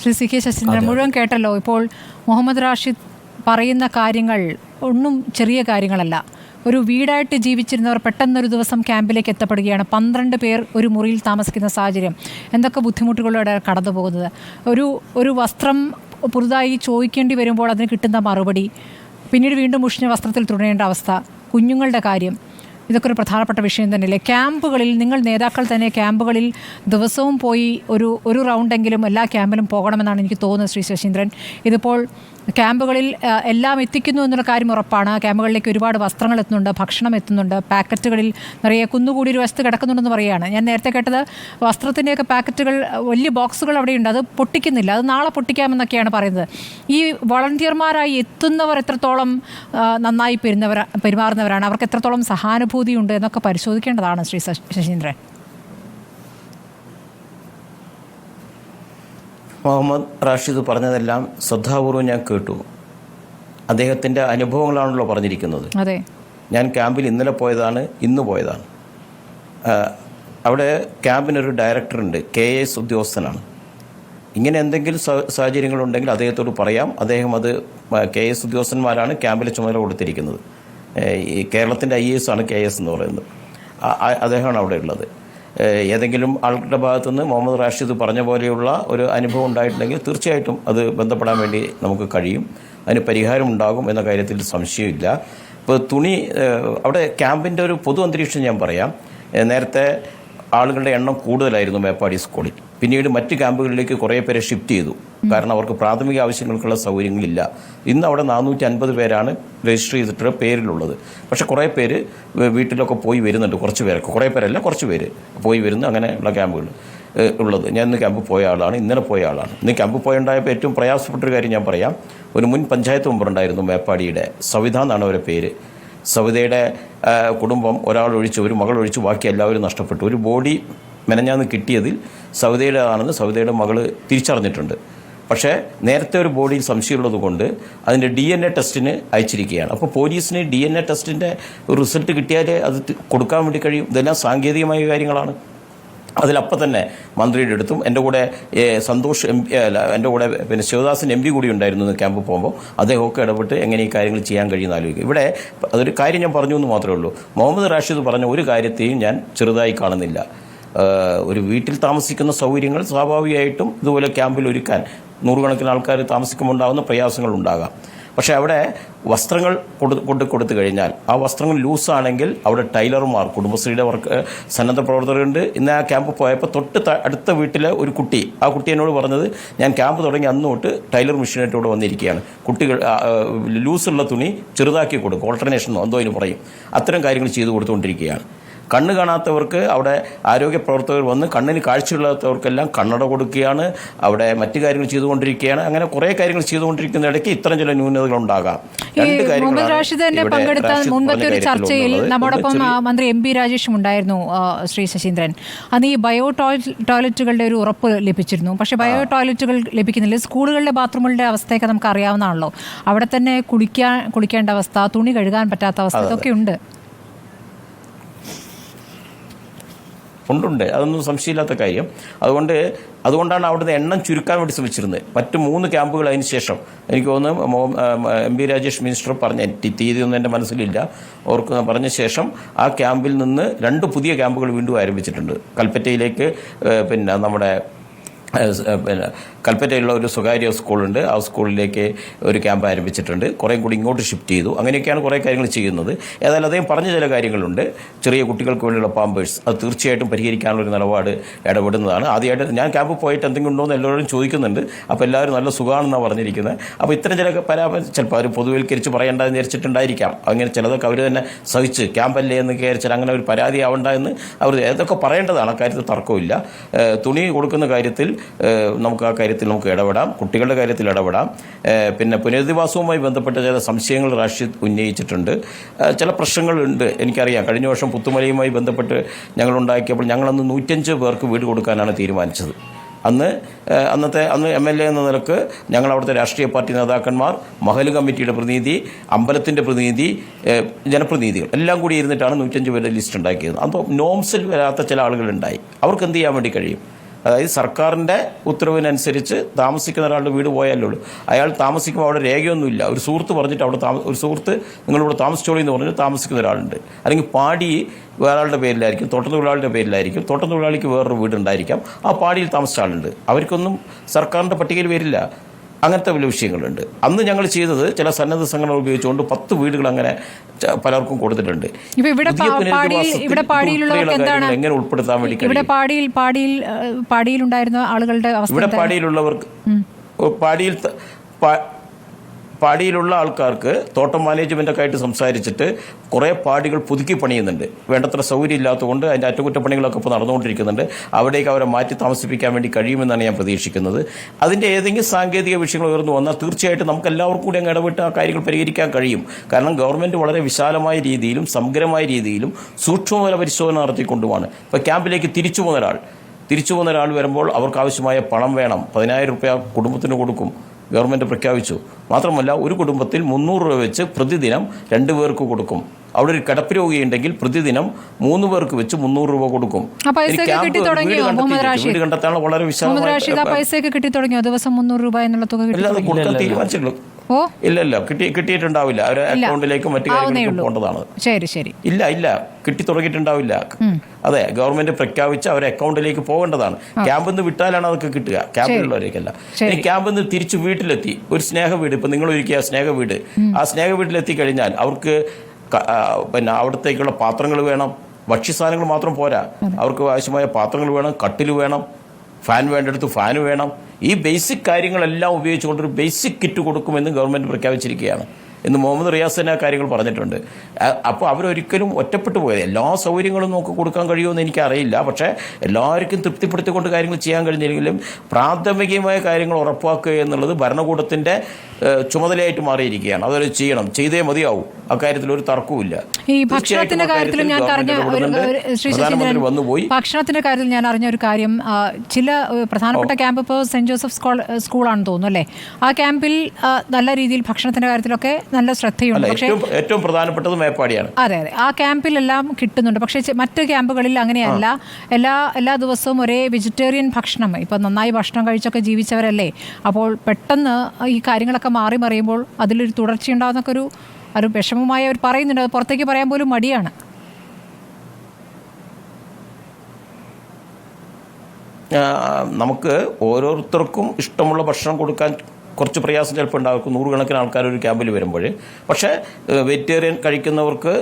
Shri C K Saseendran മുഴുവൻ കേട്ടല്ലോ. ഇപ്പോൾ മുഹമ്മദ് റാഷിദ് പറയുന്ന കാര്യങ്ങൾ ഒന്നും ചെറിയ കാര്യങ്ങളല്ല. ഒരു വീടായിട്ട് ജീവിച്ചിരുന്നവർ പെട്ടെന്നൊരു ദിവസം ക്യാമ്പിലേക്ക് എത്തപ്പെടുകയാണ്. പന്ത്രണ്ട് പേർ ഒരു മുറിയിൽ താമസിക്കുന്ന സാഹചര്യം. എന്തൊക്കെ ബുദ്ധിമുട്ടുകളോടെ കടന്നു പോകുന്നത്? ഒരു ഒരു വസ്ത്രം പുതുതായി ചോദിക്കേണ്ടി വരുമ്പോൾ അതിന് കിട്ടുന്ന മറുപടി. പിന്നീട് വീണ്ടും മുഷിഞ്ഞ വസ്ത്രത്തിൽ തുടരേണ്ട അവസ്ഥ. കുഞ്ഞുങ്ങളുടെ കാര്യം. ഇതൊക്കെ ഒരു പ്രധാനപ്പെട്ട വിഷയം തന്നെയല്ലേ? ക്യാമ്പുകളിൽ നിങ്ങൾ നേതാക്കൾ തന്നെ ക്യാമ്പുകളിൽ ദിവസവും പോയി ഒരു ഒരു റൗണ്ടെങ്കിലും എല്ലാ ക്യാമ്പിലും പോകണമെന്നാണ് എനിക്ക് തോന്നുന്നത് ശ്രീ ശശീന്ദ്രൻ. ഇതിപ്പോൾ ക്യാമ്പുകളിൽ എല്ലാം എത്തിക്കുന്നു എന്നുള്ള കാര്യം ഉറപ്പാണ്. ക്യാമ്പുകളിലേക്ക് ഒരുപാട് വസ്ത്രങ്ങൾ എത്തുന്നുണ്ട് ഭക്ഷണം എത്തുന്നുണ്ട് പാക്കറ്റുകളിൽ നിറയെ കുന്നുകൂടി ഒരു വസ്തു കിടക്കുന്നുണ്ടെന്ന് പറയുകയാണ്. ഞാൻ നേരത്തെ കേട്ടത് വസ്ത്രത്തിന്റെയൊക്കെ പാക്കറ്റുകൾ വലിയ ബോക്സുകൾ അവിടെയുണ്ട്. അത് പൊട്ടിക്കുന്നില്ല. അത് നാളെ പൊട്ടിക്കാമെന്നൊക്കെയാണ് പറയുന്നത്. ഈ വളണ്ടിയർമാരായി എത്തുന്നവർ എത്രത്തോളം നന്നായി പെരുന്നവർ പെരുമാറുന്നവരാണ്? അവർക്ക് എത്രത്തോളം സഹാനുഭൂതി ഉണ്ട് എന്നൊക്കെ പരിശോധിക്കേണ്ടതാണ് ശ്രീ ശശ്- ശശീന്ദ്രൻ. മുഹമ്മദ് റാഷിദ് പറഞ്ഞതെല്ലാം ശ്രദ്ധാപൂർവം ഞാൻ കേട്ടു. അദ്ദേഹത്തിന്റെ അനുഭവങ്ങളാണല്ലോ പറഞ്ഞിരിക്കുന്നത്. ഞാൻ ക്യാമ്പിൽ ഇന്നലെ പോയതാണ് ഇന്ന് പോയതാണ്. അവിടെ ക്യാമ്പിനൊരു ഡയറക്ടറുണ്ട് കെ എസ് ഉദ്യോഗസ്ഥനാണ്. ഇങ്ങനെ എന്തെങ്കിലും സാഹചര്യങ്ങളുണ്ടെങ്കിൽ അദ്ദേഹത്തോട് പറയാം. അദ്ദേഹം അത് കെ എസ് ഉദ്യോഗസ്ഥന്മാരാണ് ക്യാമ്പിലെ ചുമതല കൊടുത്തിരിക്കുന്നത്. ഈ കേരളത്തിന്റെ ഐ എസ് ആണ് കെ എസ് എന്ന് പറയുന്നത്. അദ്ദേഹമാണ് അവിടെ ഉള്ളത് ഏതെങ്കിലും ആളുടെ ഭാഗത്തുനിന്ന് മുഹമ്മദ് റാഷിദ് പറഞ്ഞ പോലെയുള്ള ഒരു അനുഭവം ഉണ്ടായിട്ടുണ്ടെങ്കിൽ തീർച്ചയായിട്ടും അത് ബന്ധപ്പെടാൻ വേണ്ടി നമുക്ക് കഴിയും. അതിന് പരിഹാരം ഉണ്ടാകും എന്ന കാര്യത്തിൽ സംശയമില്ല. ഇപ്പോൾ തുണി അവിടെ ക്യാമ്പിന്റെ ഒരു പൊതു അന്തരീക്ഷം ഞാൻ പറയാം. നേരത്തെ ആളുകളുടെ എണ്ണം കൂടുതലായിരുന്നു മേപ്പാടി സ്കൂളിൽ. പിന്നീട് മറ്റ് ക്യാമ്പുകളിലേക്ക് കുറേ പേരെ ഷിഫ്റ്റ് ചെയ്തു. കാരണം അവർക്ക് പ്രാഥമിക ആവശ്യങ്ങൾക്കുള്ള സൗകര്യങ്ങളില്ല. ഇന്ന് അവിടെ നാനൂറ്റി അൻപത് പേരാണ് രജിസ്റ്റർ ചെയ്തിട്ട് പേരിലുള്ളത്. പക്ഷെ കുറേ പേര് വീട്ടിലൊക്കെ പോയി വരുന്നുണ്ട്. കുറച്ച് പേരൊക്കെ. കുറേ പേരല്ല കുറച്ച് പേര് പോയി വരുന്നു. അങ്ങനെയുള്ള ക്യാമ്പുകൾ ഉള്ളത്. ഞാൻ ഇന്ന് ക്യാമ്പ് പോയ ആളാണ്. ഇന്നലെ പോയ ആളാണ്. ഇന്ന് ക്യാമ്പ് പോയുണ്ടായപ്പോൾ ഏറ്റവും പ്രയാസപ്പെട്ടൊരു കാര്യം ഞാൻ പറയാം. ഒരു മുൻ പഞ്ചായത്ത് മെമ്പറുണ്ടായിരുന്നു മേപ്പാടിയുടെ. സവിത എന്നാണ് അവരുടെ പേര്. സവിതയുടെ കുടുംബം ഒരാൾ ഒഴിച്ച് ഒരു മകൾ ഒഴിച്ച് ബാക്കി എല്ലാവരും നഷ്ടപ്പെട്ടു. ഒരു ബോഡി മെനഞ്ഞാന്ന് കിട്ടിയതിൽ സവിതയുടെ ആണെന്ന് സവിതയുടെ മകൾ തിരിച്ചറിഞ്ഞിട്ടുണ്ട്. പക്ഷേ നേരത്തെ ഒരു ബോഡിയിൽ സംശയമുള്ളത് കൊണ്ട് അതിന്റെ ഡി എൻ എ ടെസ്റ്റിന് അയച്ചിരിക്കുകയാണ്. അപ്പോൾ പോലീസിന് ഡി എൻ എ ടെസ്റ്റിന്റെ റിസൾട്ട് കിട്ടിയാലേ അത് കൊടുക്കാൻ വേണ്ടി കഴിയും? ഇതെല്ലാം സാങ്കേതികമായ കാര്യങ്ങളാണ്. അതിലപ്പം തന്നെ മന്ത്രിയുടെ അടുത്തും എന്റെ കൂടെ സന്തോഷ് എം പി അല്ല എന്റെ കൂടെ പിന്നെ ശിവദാസൻ എം പി കൂടി ഉണ്ടായിരുന്നു ക്യാമ്പ് പോകുമ്പോൾ. അദ്ദേഹമൊക്കെ ഇടപെട്ട് എങ്ങനെ ഈ കാര്യങ്ങൾ ചെയ്യാൻ കഴിയുന്ന ആലോചിക്കും. ഇവിടെ അതൊരു കാര്യം ഞാൻ പറഞ്ഞു എന്ന് മാത്രമേ ഉള്ളൂ. മുഹമ്മദ് റാഷിദ് പറഞ്ഞ ഒരു കാര്യത്തെയും ഞാൻ ചെറുതായി കാണുന്നില്ല. ഒരു വീട്ടിൽ താമസിക്കുന്ന സൗകര്യങ്ങൾ സ്വാഭാവികമായിട്ടും ഇതുപോലെ ക്യാമ്പിൽ ഒരുക്കാൻ നൂറുകണക്കിന് ആൾക്കാർ താമസിക്കുമ്പോൾ ഉണ്ടാകുന്ന പ്രയാസങ്ങൾ ഉണ്ടാകാം. പക്ഷേ അവിടെ വസ്ത്രങ്ങൾ കൊണ്ട് കൊടുത്തു കഴിഞ്ഞാൽ ആ വസ്ത്രങ്ങൾ ലൂസാണെങ്കിൽ അവിടെ ടൈലർമാർ കുടുംബശ്രീയുടെ വർക്ക് സന്നദ്ധ പ്രവർത്തകരുണ്ട്. ഇന്ന് ആ ക്യാമ്പ് പോയപ്പോൾ തൊട്ട് അടുത്ത വീട്ടിലെ ഒരു കുട്ടി ആ കുട്ടി എന്നോട് പറഞ്ഞത് ഞാൻ ക്യാമ്പ് തുടങ്ങി അന്ന് തൊട്ട് ടൈലർ മെഷീനായിട്ട് വന്നിരിക്കുകയാണ്. കുട്ടികൾ ലൂസുള്ള തുണി ചെറുതാക്കി കൊടുക്കും. ഓൾട്ടർനേഷൻ എന്തോ അതിന് പറയും. അത്തരം കാര്യങ്ങൾ ചെയ്തു കൊടുത്തുകൊണ്ടിരിക്കുകയാണ്. കണ്ണ് കാണാത്തവർക്ക് അവിടെ ആരോഗ്യ പ്രവർത്തകർ വന്ന് കണ്ണിന് കാഴ്ചയില്ലാത്തവർക്കെല്ലാം കണ്ണട കൊടുക്കുകയാണ്. അവിടെ മറ്റു കാര്യങ്ങൾ ചെയ്തുകൊണ്ടിരിക്കുകയാണ്. അങ്ങനെ കുറേ കാര്യങ്ങൾ ചെയ്തുകൊണ്ടിരിക്കുന്ന ഇടയ്ക്ക് ഇത്തരം ചില ന്യൂനതകൾ ഉണ്ടാകാം. റാഷിദ് തന്നെ പങ്കെടുത്ത മുൻപത്തെ ഒരു ചർച്ചയിൽ. നമ്മോടൊപ്പം മന്ത്രി എം പി രാജേഷും ഉണ്ടായിരുന്നു ശ്രീ ശശീന്ദ്രൻ. അന്ന് ഈ ബയോ ടോയ്ലറ്റുകളുടെ ഒരു ഉറപ്പ് ലഭിച്ചിരുന്നു. പക്ഷേ ബയോ ടോയ്ലറ്റുകൾ ലഭിക്കുന്നില്ല. സ്കൂളുകളിലെ ബാത്റൂമുകളുടെ അവസ്ഥയൊക്കെ നമുക്ക് അറിയാവുന്നതാണല്ലോ. അവിടെ തന്നെ കുളിക്കാൻ കുളിക്കേണ്ട അവസ്ഥ തുണി കഴുകാൻ പറ്റാത്ത അവസ്ഥ ഇതൊക്കെ ഉണ്ട് ഉണ്ടുണ്ട് അതൊന്നും സംശയമില്ലാത്ത കാര്യം. അതുകൊണ്ട് അതുകൊണ്ടാണ് അവിടുന്ന് എണ്ണം ചുരുക്കാൻ വേണ്ടി ശ്രമിച്ചിരുന്നത്. മറ്റ് മൂന്ന് ക്യാമ്പുകൾ അതിന് ശേഷം. എനിക്ക് തോന്നുന്നു എം പി രാജേഷ് മിനിസ്റ്റർ പറഞ്ഞ തീയതി ഒന്നും എന്റെ മനസ്സിലില്ല. ഓർക്കുന്ന പറഞ്ഞ ശേഷം ആ ക്യാമ്പിൽ നിന്ന് രണ്ട് പുതിയ ക്യാമ്പുകൾ വീണ്ടും ആരംഭിച്ചിട്ടുണ്ട്. കൽപ്പറ്റയിലേക്ക് പിന്നെ നമ്മുടെ പിന്നെ കൽപ്പറ്റയിലുള്ള ഒരു സ്വകാര്യ സ്കൂളുണ്ട്. ആ സ്കൂളിലേക്ക് ഒരു ക്യാമ്പ് ആരംഭിച്ചിട്ടുണ്ട്. കുറേ കൂടി ഇങ്ങോട്ട് ഷിഫ്റ്റ് ചെയ്തു. അങ്ങനെയൊക്കെയാണ് കുറേ കാര്യങ്ങൾ ചെയ്യുന്നത്. ഏതായാലും അദ്ദേഹം പറഞ്ഞ ചില കാര്യങ്ങളുണ്ട്. ചെറിയ കുട്ടികൾക്ക് വേണ്ടിയുള്ള പാമ്പേഴ്സ്. അത് തീർച്ചയായിട്ടും പരിഹരിക്കാനുള്ള ഒരു നിലപാട് ഇടപെടുന്നതാണ്. ആദ്യമായിട്ട് ഞാൻ ക്യാമ്പ് പോയിട്ട് എന്തെങ്കിലും ഉണ്ടോ എന്ന് എല്ലാവരും ചോദിക്കുന്നുണ്ട്. അപ്പോൾ എല്ലാവരും നല്ല സുഖമാണെന്നാണ് പറഞ്ഞിരിക്കുന്നത്. അപ്പോൾ ഇത്തരം ചില പരാമർശം ചിലപ്പോൾ അവർ പൊതുവൽക്കരിച്ച് പറയേണ്ടതെന്ന് വിചാരിച്ചിട്ടുണ്ടായിരിക്കാം. അങ്ങനെ ചിലതൊക്കെ അവർ തന്നെ സഹിച്ച് ക്യാമ്പല്ലേ എന്ന് വിചാരിച്ചാൽ അങ്ങനെ ഒരു പരാതി ആവണ്ട എന്ന് അവർ ഏതൊക്കെ പറയേണ്ടതാണ് അക്കാര്യത്തിൽ തർക്കമില്ല. തുണി കൊടുക്കുന്ന കാര്യത്തിൽ നമുക്ക് ആ കാര്യത്തിൽ നമുക്ക് ഇടപെടാം. കുട്ടികളുടെ കാര്യത്തിൽ ഇടപെടാം. പിന്നെ പുനരധിവാസവുമായി ബന്ധപ്പെട്ട ചില സംശയങ്ങൾ റാഷിദ് ഉന്നയിച്ചിട്ടുണ്ട്. ചില പ്രശ്നങ്ങളുണ്ട് എനിക്കറിയാം. കഴിഞ്ഞ വർഷം പുത്തുമലയുമായി ബന്ധപ്പെട്ട് ഞങ്ങൾ ഉണ്ടാക്കിയപ്പോൾ ഞങ്ങളന്ന് നൂറ്റഞ്ച് പേർക്ക് വീട് കൊടുക്കാനാണ് തീരുമാനിച്ചത്. അന്ന് അന്നത്തെ അന്ന് എം എൽ എ എന്ന നിലയ്ക്ക് ഞങ്ങൾ അവിടുത്തെ രാഷ്ട്രീയ പാർട്ടി നേതാക്കന്മാർ മഹൽ കമ്മിറ്റിയുടെ പ്രതിനിധി അമ്പലത്തിന്റെ പ്രതിനിധി ജനപ്രതിനിധികൾ എല്ലാം കൂടി ഇരുന്നിട്ടാണ് നൂറ്റഞ്ച് പേരുടെ ലിസ്റ്റ് ഉണ്ടാക്കിയത്. അപ്പോൾ നോംസിൽ വരാത്ത ചില ആളുകളുണ്ടായി അവർക്ക് എന്ത് ചെയ്യാൻ വേണ്ടി കഴിയും? അതായത് സർക്കാരിന്റെ ഉത്തരവിനനുസരിച്ച് താമസിക്കുന്ന ഒരാളുടെ വീട് പോയാലേ ഉള്ളൂ. അയാൾ താമസിക്കുമ്പോൾ അവിടെ രേഖയൊന്നുമില്ല. ഒരു സുഹൃത്ത് പറഞ്ഞിട്ട് അവിടെ താമ ഒരു സുഹൃത്ത് നിങ്ങളിവിടെ താമസിച്ചോളി എന്ന് പറഞ്ഞിട്ട് താമസിക്കുന്ന ഒരാളുണ്ട്. അല്ലെങ്കിൽ പാടി വേറൊരാളുടെ പേരിലായിരിക്കും തോട്ടത്തൊഴിലാളിയുടെ പേരിലായിരിക്കും തോട്ടത്തൊഴിലാളിക്ക് വേറൊരു വീടുണ്ടായിരിക്കാം. ആ പാടിയിൽ താമസിച്ച ആളുണ്ട്. അവർക്കൊന്നും സർക്കാരിന്റെ പട്ടികയിൽ വരില്ല അങ്ങനത്തെ വലിയ വിഷയങ്ങളുണ്ട്. അന്ന് ഞങ്ങൾ ചെയ്തത് ചില സന്നദ്ധ സംഘടന ഉപയോഗിച്ചുകൊണ്ട് പത്ത് വീടുകൾ അങ്ങനെ പലർക്കും കൊടുത്തിട്ടുണ്ട്. ഇവിടെ എങ്ങനെ ഉൾപ്പെടുത്താൻ വേണ്ടി ഇവിടെ പാടിയിൽ പാടിയിൽ പാടിയിലുണ്ടായിരുന്ന ആളുകളുടെ ഇവിടെ പാടിയിലുള്ളവർക്ക് പാടിയിൽ പാടിയിലുള്ള ആൾക്കാർക്ക് തോട്ടം മാനേജ്മെന്റൊക്കെ ആയിട്ട് സംസാരിച്ചിട്ട് കുറേ പാടികൾ പുതുക്കി പണിയുന്നുണ്ട്. വേണ്ടത്ര സൗകര്യം ഇല്ലാത്തതുകൊണ്ട് അതിന്റെ അറ്റകുറ്റപ്പണികളൊക്കെ ഇപ്പോൾ നടന്നുകൊണ്ടിരിക്കുന്നുണ്ട്. അവിടേക്ക് അവരെ മാറ്റി താമസിപ്പിക്കാൻ വേണ്ടി കഴിയുമെന്നാണ് ഞാൻ പ്രതീക്ഷിക്കുന്നത്. അതിന്റെ ഏതെങ്കിലും സാങ്കേതിക വിഷയങ്ങൾ ഉയർന്നു വന്നാൽ തീർച്ചയായിട്ടും നമുക്ക് എല്ലാവർക്കും കൂടി അങ്ങ് ഇടപെട്ട് ആ കാര്യങ്ങൾ പരിഹരിക്കാൻ കഴിയും. കാരണം ഗവൺമെന്റ് വളരെ വിശാലമായ രീതിയിലും സമഗ്രമായ രീതിയിലും സൂക്ഷ്മതല പരിശോധന നടത്തിക്കൊണ്ടുമാണ്. ഇപ്പോൾ ക്യാമ്പിലേക്ക് തിരിച്ചു പോകുന്ന ഒരാൾ തിരിച്ചു പോകുന്ന ഒരാൾ വരുമ്പോൾ അവർക്ക് ആവശ്യമായ പണം വേണം. പതിനായിരം രൂപ കുടുംബത്തിന് കൊടുക്കും. ഗവൺമെന്റ് പ്രഖ്യാപിച്ചു. മാത്രമല്ല ഒരു കുടുംബത്തിൽ മുന്നൂറ് രൂപ വെച്ച് പ്രതിദിനം രണ്ടു പേർക്ക് കൊടുക്കും. അവിടെ ഒരു കിടപ്പ് രോഗിയുണ്ടെങ്കിൽ പ്രതിദിനം മൂന്ന് പേർക്ക് വെച്ച് മുന്നൂറ് രൂപ കൊടുക്കും. ആ പൈസയൊക്കെ കിട്ടി വീട് കണ്ടെത്താനുള്ള വളരെ വിശാലമായ പൈസയൊക്കെ കിട്ടി തുടങ്ങിയോ? ദിവസം മുന്നൂറ് രൂപ എന്നുള്ള തുക തീരുമാനിച്ചിട്ടുള്ളൂ ഇല്ല ഇല്ല കിട്ടി കിട്ടിയിട്ടുണ്ടാവില്ല. അവരെ. അക്കൗണ്ടിലേക്കും മറ്റു കാര്യങ്ങളിലേക്കും പോകേണ്ടതാണ് ശരി ശരി. ഇല്ല ഇല്ല. കിട്ടി തുടങ്ങിയിട്ടുണ്ടാവില്ല അതെ ഗവൺമെന്റ് പ്രഖ്യാപിച്ച് അവരെ അക്കൗണ്ടിലേക്ക് പോകേണ്ടതാണ്. ക്യാമ്പിൽ നിന്ന് വിട്ടാലാണ് അതൊക്കെ കിട്ടുക. ക്യാമ്പിലുള്ളവരേക്കല്ല ഇനി ക്യാമ്പിൽ നിന്ന് തിരിച്ചു വീട്ടിലെത്തി. ഒരു സ്നേഹ വീട് ഇപ്പൊ നിങ്ങൾ ഒരുക്കിയ സ്നേഹ വീട് ആ സ്നേഹ വീട്ടിലെത്തി കഴിഞ്ഞാൽ അവർക്ക് പിന്നെ അവിടത്തേക്കുള്ള പാത്രങ്ങൾ വേണം. ഭക്ഷ്യസാധനങ്ങൾ മാത്രം പോരാ. അവർക്ക് ആവശ്യമായ പാത്രങ്ങൾ വേണം. കട്ടിൽ വേണം. ഫാൻ വേണ്ടടുത്ത് ഫാൻ വേണം. ഈ ബേസിക് കാര്യങ്ങളെല്ലാം ഉപയോഗിച്ചുകൊണ്ട് ഒരു ബേസിക് കിറ്റ് കൊടുക്കുമെന്ന് ഗവൺമെന്റ് പ്രഖ്യാപിച്ചിരിക്കുകയാണ്. എന്ന് മുഹമ്മദ് റിയാസ് തന്നെ കാര്യങ്ങൾ പറഞ്ഞിട്ടുണ്ട്. അപ്പോൾ അവരൊരിക്കലും ഒറ്റപ്പെട്ടു പോയത്. എല്ലാ സൗകര്യങ്ങളും നമുക്ക് കൊടുക്കാൻ കഴിയുമെന്ന് എനിക്കറിയില്ല. പക്ഷേ എല്ലാവർക്കും തൃപ്തിപ്പെടുത്തിക്കൊണ്ട് കാര്യങ്ങൾ ചെയ്യാൻ കഴിഞ്ഞില്ലെങ്കിലും പ്രാഥമികമായ കാര്യങ്ങൾ ഉറപ്പാക്കുക എന്നുള്ളത് ഭരണകൂടത്തിന്റെ ചുമതലയായിട്ട് മാറിയിരിക്കുകയാണ്. അതൊരു ചെയ്യണം. ചെയ്തേ മതിയാവും. അക്കാര്യത്തിൽ ഒരു തർക്കവുമില്ല ഈ തീർച്ചയായിട്ടും ഭക്ഷണത്തിന്റെ കാര്യത്തിലും ഞാൻ പ്രധാനമന്ത്രി വന്നുപോയി. ഭക്ഷണത്തിന്റെ കാര്യത്തിൽ ഞാൻ അറിഞ്ഞ ഒരു കാര്യം ചില പ്രധാനപ്പെട്ട ക്യാമ്പ് ഇപ്പോൾ സെന്റ് ജോസഫ് സ്കൂളാണെന്ന് തോന്നുന്നു അല്ലേ? ആ ക്യാമ്പിൽ നല്ല രീതിയിൽ ഭക്ഷണത്തിന്റെ കാര്യത്തിലൊക്കെ നല്ല ശ്രദ്ധയുണ്ട്. പക്ഷേ ഏറ്റവും പ്രധാനപ്പെട്ടത് മേപ്പാടിയാണ്. അതെ അതെ. ആ ക്യാമ്പിലെല്ലാം കിട്ടുന്നുണ്ട്. പക്ഷേ മറ്റ് ക്യാമ്പുകളിൽ അങ്ങനെയല്ല. എല്ലാ എല്ലാ ദിവസവും ഒരേ വെജിറ്റേറിയൻ ഭക്ഷണം ഇപ്പം നന്നായി ഭക്ഷണം കഴിച്ചൊക്കെ ജീവിച്ചവരല്ലേ? അപ്പോൾ പെട്ടെന്ന് ഈ കാര്യങ്ങളൊക്കെ മാറി മറിയുമ്പോൾ അതിലൊരു തുടർച്ചയുണ്ടാകുന്നൊക്കെ ഒരു ഒരു വിഷമമായി അവർ പറയുന്നുണ്ട്. അത് പുറത്തേക്ക് പറയാൻ പോലും മടിയാണ്. നമുക്ക് ഓരോരുത്തർക്കും ഇഷ്ടമുള്ള ഭക്ഷണം കൊടുക്കാൻ കുറച്ച് പ്രയാസം ചിലപ്പോൾ ഉണ്ടാക്കും നൂറുകണക്കിന് ആൾക്കാർ ഒരു ക്യാമ്പിൽ വരുമ്പോൾ. പക്ഷേ വെജിറ്റേറിയൻ കഴിക്കുന്നവർക്ക്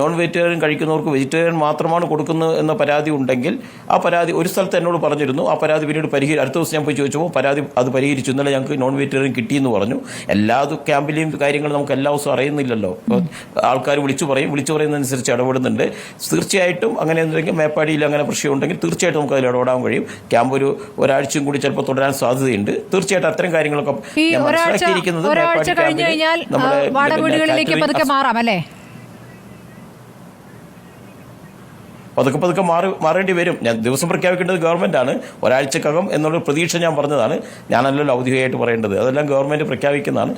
നോൺ വെജിറ്റേറിയൻ കഴിക്കുന്നവർക്ക് വെജിറ്റേറിയൻ മാത്രമാണ് കൊടുക്കുന്നത് എന്ന പരാതി ഉണ്ടെങ്കിൽ ആ പരാതി ഒരു സ്ഥലത്ത് എന്നോട് പറഞ്ഞിരുന്നു. ആ പരാതി പിന്നീട് പരിഹരി അടുത്ത ദിവസം ഞാൻ പോയി ചോദിച്ചപ്പോൾ പരാതി അത് പരിഹരിച്ചു. ഇന്നലെ ഞങ്ങൾക്ക് നോൺ വെജിറ്റേറിയൻ കിട്ടിയെന്ന് പറഞ്ഞു. എല്ലാ ക്യാമ്പിലെയും കാര്യങ്ങൾ നമുക്ക് എല്ലാ ദിവസവും അറിയുന്നില്ലല്ലോ. ആൾക്കാർ വിളിച്ചു പറയും. വിളിച്ചു പറയുന്നതനുസരിച്ച് ഇടപെടുന്നുണ്ട്. തീർച്ചയായിട്ടും അങ്ങനെ എന്തെങ്കിലും മേപ്പാടിയിൽ അങ്ങനെ പ്രശ്നമുണ്ടെങ്കിൽ തീർച്ചയായിട്ടും നമുക്ക് അതിൽ ഇടപെടാൻ കഴിയും. ക്യാമ്പ് ഒരു ഒരാഴ്ചയും കൂടി ചിലപ്പോൾ തുടരാൻ സാധ്യതയുണ്ട്. തീർച്ചയായിട്ടും അത്തരം കാര്യങ്ങളൊക്കെ ഈ ഒരാഴ്ച ഒരാഴ്ച കഴിഞ്ഞു കഴിഞ്ഞാൽ വാടക വീടുകളിലേക്ക് പതുക്കെ മാറാം അല്ലേ? പതുക്കെ പതുക്കെ മാറി മാറേണ്ടി വരും. ഞാൻ ദിവസം പ്രഖ്യാപിക്കേണ്ടത് ഗവൺമെന്റാണ് ഒരാഴ്ചക്കകം എന്നുള്ള പ്രതീക്ഷ ഞാൻ പറഞ്ഞതാണ്. ഞാനല്ലല്ലോ ഔദ്യോഗികമായിട്ട് പറയേണ്ടത്. അതെല്ലാം ഗവൺമെന്റ് പ്രഖ്യാപിക്കുന്നതാണ്.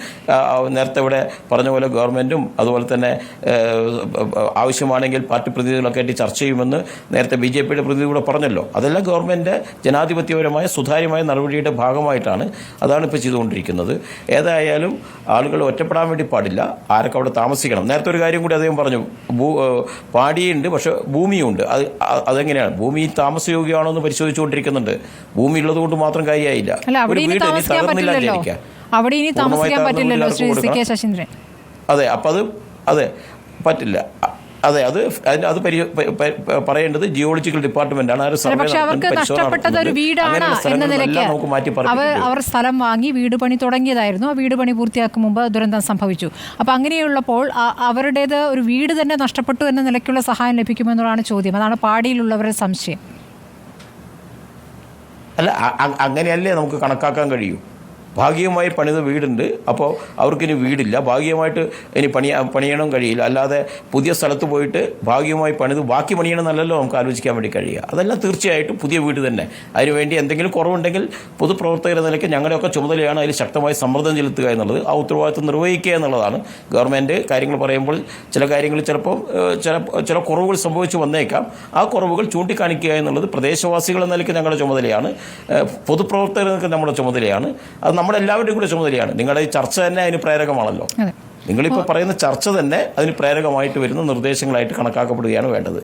നേരത്തെ ഇവിടെ പറഞ്ഞ പോലെ ഗവൺമെന്റും അതുപോലെ തന്നെ ആവശ്യമാണെങ്കിൽ പാർട്ടി പ്രതിനിധികളൊക്കെ ആയിട്ട് ചർച്ച ചെയ്യുമെന്ന് നേരത്തെ ബി ജെ പിയുടെ പ്രതിനിധി പറഞ്ഞല്ലോ. അതെല്ലാം ഗവൺമെന്റ് ജനാധിപത്യപരമായ സുതാര്യമായ നടപടിയുടെ ഭാഗമായിട്ടാണ് അതാണ് ഇപ്പോൾ ചെയ്തുകൊണ്ടിരിക്കുന്നത്. ഏതായാലും ആളുകൾ ഒറ്റപ്പെടാൻ വേണ്ടി പാടില്ല. ആരൊക്കെ അവിടെ താമസിക്കണം? നേരത്തെ ഒരു കാര്യം കൂടി അദ്ദേഹം പറഞ്ഞു. ഭൂ പാടിയുണ്ട് പക്ഷേ ഭൂമിയുണ്ട്. അത് അതെങ്ങനെയാണ്? ഭൂമി താമസയോഗ്യമാണോ എന്ന് പരിശോധിച്ചുകൊണ്ടിരിക്കുന്നുണ്ട്. ഭൂമി ഉള്ളത് കൊണ്ട് മാത്രം കാര്യമായില്ല. ഒരു വീട് ഇനി തകർന്നില്ല അവിടെ ഇനി താമസിക്കാൻ പറ്റില്ലല്ലോ ശ്രീ കെ. ശശീന്ദ്രൻ. അതെ അപ്പം അത് അതെ പറ്റില്ല. അതെ അത് അത് പറയേണ്ടത് ജിയോളജിക്കൽ ഡിപ്പാർട്ട്മെന്റ് ആണ്. പക്ഷെ അവർക്ക് നഷ്ടപ്പെട്ടത് ഒരു. വീടാണ് എന്ന നിലയ്ക്ക്. അവർ അവർ സ്ഥലം വാങ്ങി വീട് പണി തുടങ്ങിയതായിരുന്നു. ആ വീട് പണി പൂർത്തിയാക്കും മുമ്പ് ദുരന്തം സംഭവിച്ചു. അപ്പോൾ അങ്ങനെയുള്ളപ്പോൾ അവരുടേത് ഒരു വീട് തന്നെ നഷ്ടപ്പെട്ടു എന്ന നിലയ്ക്കുള്ള സഹായം ലഭിക്കുമെന്നുള്ളതാണ് ചോദ്യം. അതാണ് പാടിയിലുള്ളവരുടെ സംശയം. അല്ല അങ്ങനെയല്ലേ നമുക്ക് കണക്കാക്കാൻ കഴിയൂ? ഭാഗികമായി പണിത വീടുണ്ട്. അപ്പോൾ അവർക്കിനി വീടില്ല. ഭാഗികമായിട്ട് ഇനി പണി പണിയണം കഴിയില്ല. അല്ലാതെ പുതിയ സ്ഥലത്ത് പോയിട്ട് ഭാഗികമായി പണിത് ബാക്കി പണിയണമെന്നല്ലല്ലോ നമുക്ക് ആലോചിക്കാൻ വേണ്ടി കഴിയുക. അതെല്ലാം തീർച്ചയായിട്ടും പുതിയ വീട് തന്നെ. അതിനുവേണ്ടി എന്തെങ്കിലും കുറവുണ്ടെങ്കിൽ പൊതുപ്രവർത്തകരെ നിലയ്ക്ക് ഞങ്ങളുടെയൊക്കെ ചുമതലയാണ് അതിൽ ശക്തമായി സമ്മർദ്ദം ചെലുത്തുക എന്നുള്ളത്. ആ ഉത്തരവാദിത്വം നിർവഹിക്കുക എന്നുള്ളതാണ്. ഗവൺമെന്റ് കാര്യങ്ങൾ പറയുമ്പോൾ ചില കാര്യങ്ങൾ ചിലപ്പോൾ ചില ചില കുറവുകൾ സംഭവിച്ചു വന്നേക്കാം. ആ കുറവുകൾ ചൂണ്ടിക്കാണിക്കുക എന്നുള്ളത് പ്രദേശവാസികൾ എന്ന നിലയ്ക്ക് ഞങ്ങളുടെ ചുമതലയാണ്. പൊതുപ്രവർത്തകർക്ക് നമ്മുടെ ചുമതലയാണ്. അത് നമ്മളെല്ലാവരുടെയും കൂടെ ചുമതലയാണ്. നിങ്ങളുടെ ഈ ചർച്ച തന്നെ അതിന് പ്രേരകമാണല്ലോ. നിങ്ങളിപ്പോൾ പറയുന്ന ചർച്ച തന്നെ അതിന് പ്രേരകമായിട്ട് വരുന്ന നിർദ്ദേശങ്ങളായിട്ട് കണക്കാക്കപ്പെടുകയാണ് വേണ്ടത്.